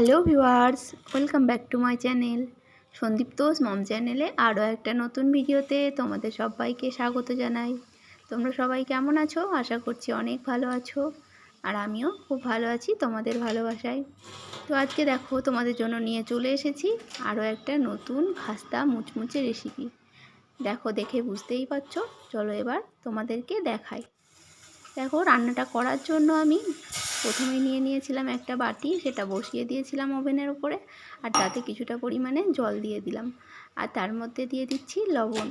Hello viewers, welcome back to my channel. Sandip তোষ মম চ্যানেলে আরও একটা নতুন ভিডিওতে তোমাদের সবাইকে স্বাগত জানাই। তোমরা সবাই কেমন আছো? আশা করছি অনেক ভালো আছো, আর আমিও খুব ভালো আছি তোমাদের ভালোবাসায়। তো আজকে দেখো, তোমাদের জন্য নিয়ে চলে এসেছি আরও একটা নতুন খাস্তা মুচমুচে রেসিপি দেখো, দেখে বুঝতেই পারছ। চলো এবার তোমাদেরকে দেখাই। দেখো, রান্নাটা করার জন্য আমি প্রথমে নিয়ে নিয়েছিলাম একটা বাটি, সেটা বসিয়ে দিয়েছিলাম ওভেনের উপরে, আর তাতে কিছুটা পরিমাণে জল দিয়ে দিলাম। আর তার মধ্যে দিয়ে দিচ্ছি লবণ।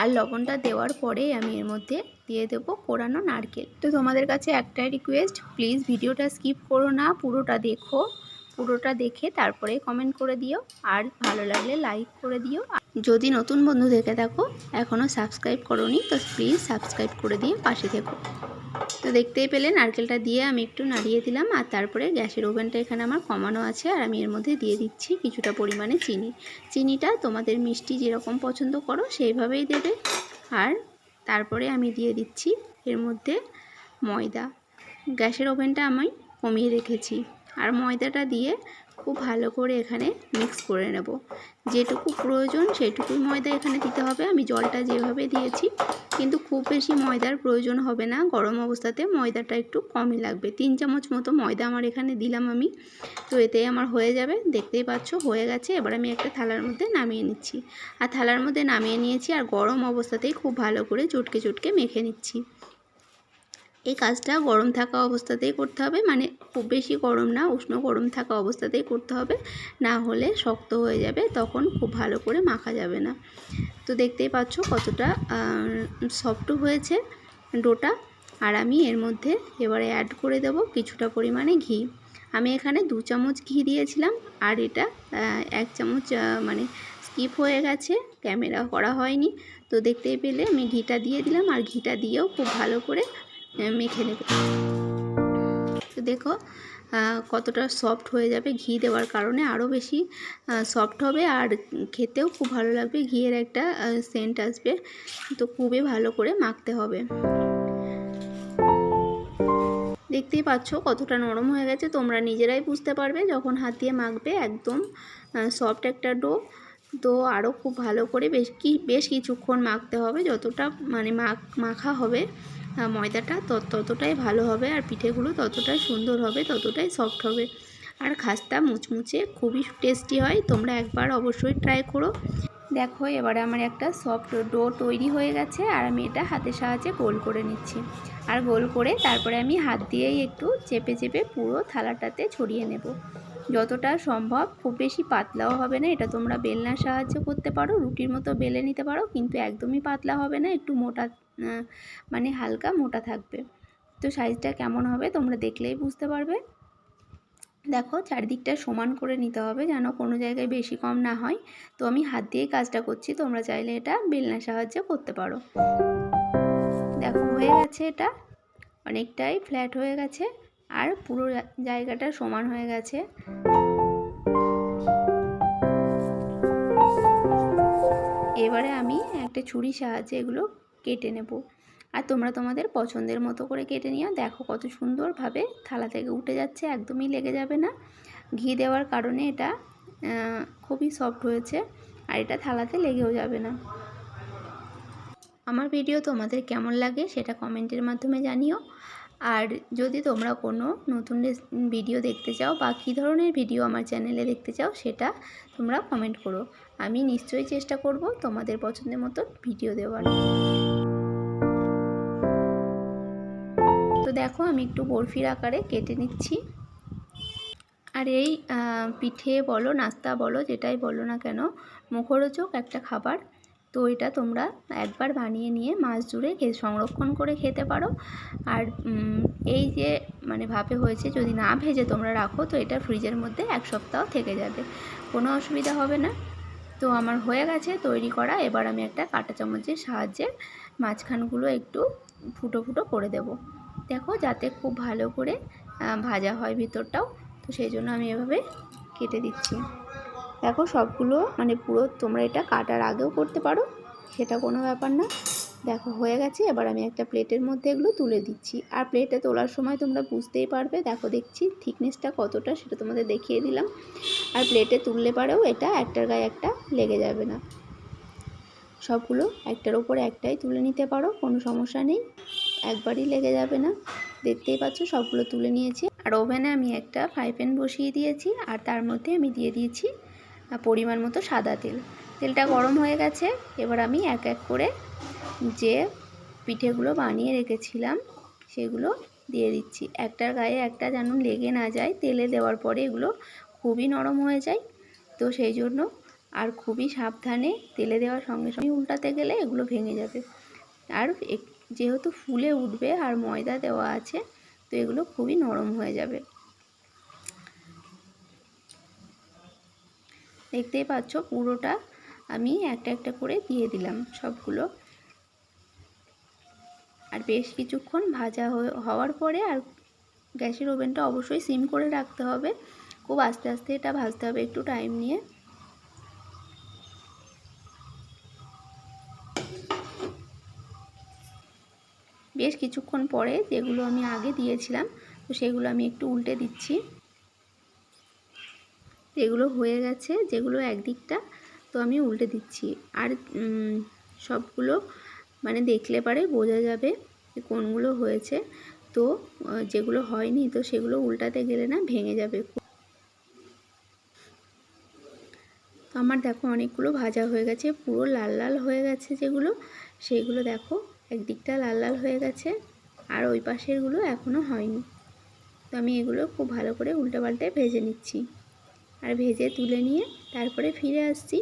আর লবণটা দেওয়ার পরে আমি এর মধ্যে দিয়ে দেবো কোরানো নারকেল। তো তোমাদের কাছে একটাই রিকোয়েস্ট প্লিজ ভিডিওটা স্কিপ করো না, পুরোটা দেখো। পুরোটা দেখে তারপরে কমেন্ট করে দিও, আর ভালো লাগলে লাইক করে দিও। যদি নতুন বন্ধু দেখে থাকো এখনও সাবস্ক্রাইব করোনি, তো প্লিজ সাবস্ক্রাইব করে দিয়ে পাশে থেকো। তো দেখতেই পেলে নারকেলটা দিয়ে আমি একটু নাড়িয়ে দিলাম আর তারপরে গ্যাসের ওভেনটা এখানে আমার কমানো আছে আর আমি এর মধ্যে দিয়ে দিচ্ছি কিছুটা পরিমাণে চিনি। চিনিটা তোমাদের মিষ্টি যেরকম পছন্দ করো সেইভাবেই দেবে। আর তারপরে আমি দিয়ে দিচ্ছি এর মধ্যে ময়দা। গ্যাসের ওভেনটা আমি কমিয়ে রেখেছি। আর ময়দাটা দিয়ে খুব ভালো করে এখানে মিক্স করে নেব। যেটুকু প্রয়োজন সেটুকুই ময়দা এখানে দিতে হবে। আমি জলটা যেভাবে দিয়েছি, কিন্তু খুব বেশি ময়দার প্রয়োজন হবে না। গরম অবস্থাতে ময়দাটা একটু কমই লাগবে। তিন চামচ মতো ময়দা আমার এখানে দিলাম আমি। তো এতে আমার হয়ে যাবে। দেখতেই পাচ্ছ, হয়ে গেছে। এবার আমি একটা থালার মধ্যে নামিয়ে নিচ্ছি। আর থালার মধ্যে নামিয়ে নিয়েছি আর গরম অবস্থাতেই খুব ভালো করে চটকে চটকে মেখে নিচ্ছি। এই কাজটা গরম থাকা অবস্থাতেই করতে হবে। মানে খুব বেশি গরম না, উষ্ণ গরম থাকা অবস্থাতেই করতে হবে। না হলে শক্ত হয়ে যাবে, তখন খুব ভালো করে মাখা যাবে না। তো দেখতেই পাচ্ছ কতটা সফট হয়েছে ডোটা। আর আমি এর মধ্যে এবারে অ্যাড করে দেব কিছুটা পরিমাণে ঘি। আমি এখানে দু চামচ ঘি দিয়েছিলাম, আর এটা এক চামচ মানে স্কিপ হয়ে গেছে ক্যামেরা করা হয়নি। তো দেখতেই পেলে আমি ঘিটা দিয়ে দিলাম, আর ঘিটা দিয়েও খুব ভালো করে মেখে নেব। দেখো কতটা সফট হয়ে যাবে ঘি দেওয়ার কারণে। আরও বেশি সফট হবে আর খেতেও খুব ভালো লাগবে। ঘিয়ের একটা সেন্ট আসবে। তো খুবই ভালো করে মাখতে হবে। দেখতেই পাচ্ছ কতটা নরম হয়ে গেছে। তোমরা নিজেরাই বুঝতে পারবে যখন হাত দিয়ে মাখবে, একদম সফট একটা ডো তো আরও খুব ভালো করে বেশ কি, বেশ কিছুক্ষণ মাখতে হবে। যতটা মানে মাখ, মাখা হবে ময়দাটা ততটাই ভালো হবে আর পিঠেগুলো ততটাই সুন্দর হবে, ততটাই সফট হবে। আর খাস্তা মুচমুচে খুবই টেস্টি হয়, তোমরা একবার অবশ্যই ট্রাই করো। দেখো এবারে আমার একটা সফট ডো তৈরি হয়ে গেছে আর আমি এটা হাতের সাহায্যে গোল করে নিচ্ছি। আর গোল করে তারপরে আমি হাত দিয়েই একটু চেপে চেপে পুরো থালাটাতে ছড়িয়ে নেব। যতটা সম্ভব, খুব বেশি পাতলাও হবে না। এটা তোমরা বেলনার সাহায্যে করতে পারো, রুটির মতো বেলে নিতে পারো, কিন্তু একদমই পাতলা হবে না, একটু মোটা মানে হালকা মোটা থাকবে। তো সাইজটা কেমন হবে তোমরা দেখলেই বুঝতে পারবে। দেখো, চারিদিকটা সমান করে নিতে হবে যেন কোনো জায়গায় বেশি কম না হয়। তো আমি হাত দিয়েই কাজটা করছি, তোমরা চাইলে এটা বেলনার সাহায্যে করতে পারো। দেখো, হয়ে গেছে এটা। অনেকটাই ফ্ল্যাট হয়ে গেছে। আর পুরো জায়গাটা সমান হয়ে গেছে। এবারে আমি একটা ছুরি সাহায্যে এগুলো কেটে নেব। আর তোমরা তোমাদের পছন্দের মতো করে কেটে নিও। দেখো কত সুন্দরভাবে থালা থেকে উঠে যাচ্ছে, একদমই লেগে যাবে না। ঘি দেওয়ার কারণে এটা খুবই সফট হয়েছে আর এটা থালাতে লেগেও যাবে না। আমার ভিডিও তোমাদের কেমন লাগে সেটা কমেন্টের মাধ্যমে জানিও। আর যদি তোমরা কোনো নতুন ভিডিও দেখতে চাও বা কী ধরনের ভিডিও আমার চ্যানেলে দেখতে চাও সেটা তোমরা কমেন্ট করো। আমি নিশ্চয়ই চেষ্টা করব তোমাদের পছন্দের মতো ভিডিও দেওয়ার। তো দেখো আমি একটু বরফির আকারে কেটে নিচ্ছি। আর এই পিঠে বলো, নাস্তা বলো, যেটাই বলো না কেন, মুখরোচক একটা খাবার। তো এটা তোমরা একবার বানিয়ে নিয়ে মাছ জুড়ে সংরক্ষণ করে খেতে পারো। আর এই যে মানে ভাপে হয়েছে, যদি না ভেজে তোমরা রাখো, তো এটা ফ্রিজের মধ্যে এক সপ্তাহ থেকে যাবে। কোনো অসুবিধা হবে না। তো আমার হয়ে গেছে তৈরি করা। এবার আমি একটা কাঁটা চামচের সাহায্যে মাঝখানগুলো একটু ফুটো ফুটো করে দেব। দেখো, যাতে খুব ভালো করে ভাজা হয় ভিতরটাও। তো সেই জন্য আমি এভাবে কেটে দিচ্ছি। দেখো সবগুলো মানে পুরো তোমরা এটা কাটার আগেও করতে পারো, সেটা কোনো ব্যাপার না। দেখো, হয়ে গেছে, এবার আমি একটা প্লেটের মধ্যে এগুলো তুলে দিচ্ছি। আর প্লেটে তোলার সময় তোমরা বুঝতেই পারবে, দেখো দেখছি থিকনেসটা কতটা, সেটা তোমাদের দেখিয়ে দিলাম। আর প্লেটে তুললে পারেও এটা একটার গায়ে একটা লেগে যাবে না। সবগুলো একটার ওপরে একটাই তুলে নিতে পারো, কোনো সমস্যা নেই, একবারই লেগে যাবে না। দেখতেই পাচ্ছ, সবগুলো তুলে নিয়েছি। আর ওভেনে আমি একটা ফ্রাই প্যান বসিয়ে দিয়েছি, আর তার মধ্যে আমি দিয়ে দিয়েছি পরিমাণ মতো সাদা তেল। তেলটা গরম হয়ে গেছে। এবার আমি এক এক করে যে পিঠেগুলো বানিয়ে রেখেছিলাম, সেগুলো দিয়ে দিচ্ছি। একটার গায়ে একটা যেন লেগে না যায়, তেলে দেওয়ার পরে এগুলো খুবই নরম হয়ে যায়। তো সেই জন্য আর খুবই সাবধানে তেলে দেওয়ার সঙ্গে সঙ্গে উল্টাতে গেলে এগুলো ভেঙে যাবে। আর যেহেতু ফুলে উঠবে আর ময়দা দেওয়া আছে, তো এগুলো খুবই নরম হয়ে যাবে। দেখতেই পাচ্ছ পুরোটা আমি একটা একটা করে দিয়ে দিলাম সবগুলো। আর বেশ কিছুক্ষণ ভাজা হওয়ার পরে আর গ্যাসের ওভেনটা অবশ্যই সিম করে রাখতে হবে। খুব আস্তে আস্তে এটা ভাজতে হবে একটু টাইম নিয়ে। বেশ কিছুক্ষণ পরে যেগুলো আমি আগে দিয়েছিলাম, তো সেগুলো আমি একটু উল্টে দিচ্ছি। এগুলো হয়ে গেছে, যেগুলো একদিকটা, তো আমি উল্টে দিচ্ছি। আর সবগুলো মানে দেখলে পারে বোঝা যাবে কোনগুলো হয়েছে। তো যেগুলো হয়নি, তো সেগুলো উল্টাতে গেলে না ভেঙে যাবে। তো আমার দেখো অনেকগুলো ভাজা হয়ে গেছে, পুরো লাল লাল হয়ে গেছে যেগুলো সেইগুলো দেখো একদিকটা লাল লাল হয়ে গেছে, আর ওই পাশেরগুলো এখনও হয়নি। তো আমি এগুলো খুব ভালো করে উল্টে পাল্টে ভেজে নিচ্ছি। আর ভেজে তুলে নিয়ে তারপরে ফিরে আসছি।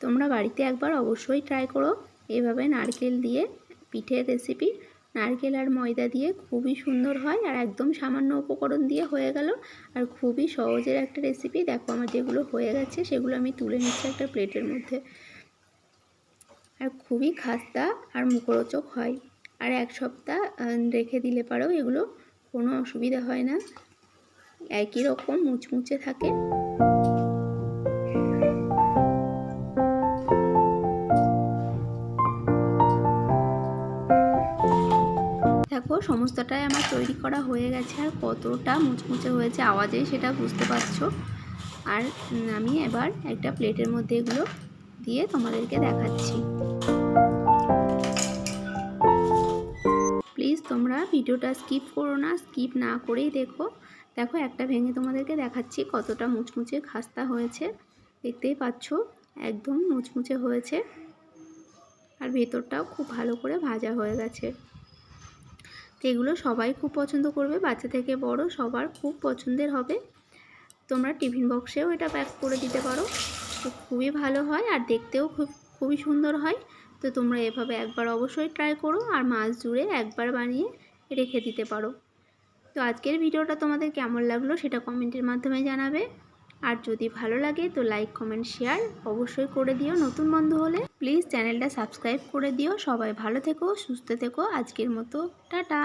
তোমরা বাড়িতে একবার অবশ্যই ট্রাই করো। এভাবে নারকেল দিয়ে পিঠের রেসিপি নারকেল আর ময়দা দিয়ে খুবই সুন্দর হয় আর একদম সামান্য উপকরণ দিয়ে হয়ে গেল। আর খুবই সহজের একটা রেসিপি দেখো আমার যেগুলো হয়ে গেছে সেগুলো আমি তুলে নিচ্ছি একটা প্লেটের মধ্যে। আর খুবই খাস্তা আর মুখরোচক হয়। আর এক সপ্তাহ রেখে দিলে পারেও এগুলো, কোনো অসুবিধা হয় না। একই রকম মুচমুচে থাকে। দেখো, সমস্তটাই আমার তৈরি করা হয়ে গেছে আর কতটা মুচমুচে হয়েছে আওয়াজে সেটা বুঝতে পারছ। আর আমি এবার একটা প্লেটের মধ্যে এগুলো দিয়ে তোমাদেরকে দেখাচ্ছি। প্লিজ তোমরা ভিডিওটা স্কিপ করো না, স্কিপ না করেই দেখো। দেখো একটা ভেঙে তোমাদেরকে দেখাচ্ছি কতটা মুচমুচে খাস্তা হয়েছে। দেখতেই পাচ্ছ, একদম মুচমুচে হয়েছে। আর ভেতরটাও খুব ভালো করে ভাজা হয়ে গেছে। এগুলো সবাই খুব পছন্দ করবে, বাচ্চা থেকে বড় সবার খুব পছন্দের হবে। তোমরা টিফিন বক্সেও এটা প্যাক করে দিতে পারো। তো খুবই ভালো হয় আর দেখতেও খুব, খুবই সুন্দর হয়। তো তোমরা এভাবে একবার অবশ্যই ট্রাই করো আর মাছ জুড়ে একবার বানিয়ে রেখে দিতে পারো। তো আজকের ভিডিওটা তোমাদের কেমন লাগল সেটা কমেন্টের মাধ্যমে জানাবে। আর যদি ভালো লাগে তো লাইক কমেন্ট শেয়ার অবশ্যই করে দিও নতুন বন্ধু হলে। প্লিজ চ্যানেলটা সাবস্ক্রাইব করে দিও। সবাই ভালো থেকো, সুস্থ থেকো। আজকের মতো, টাটা।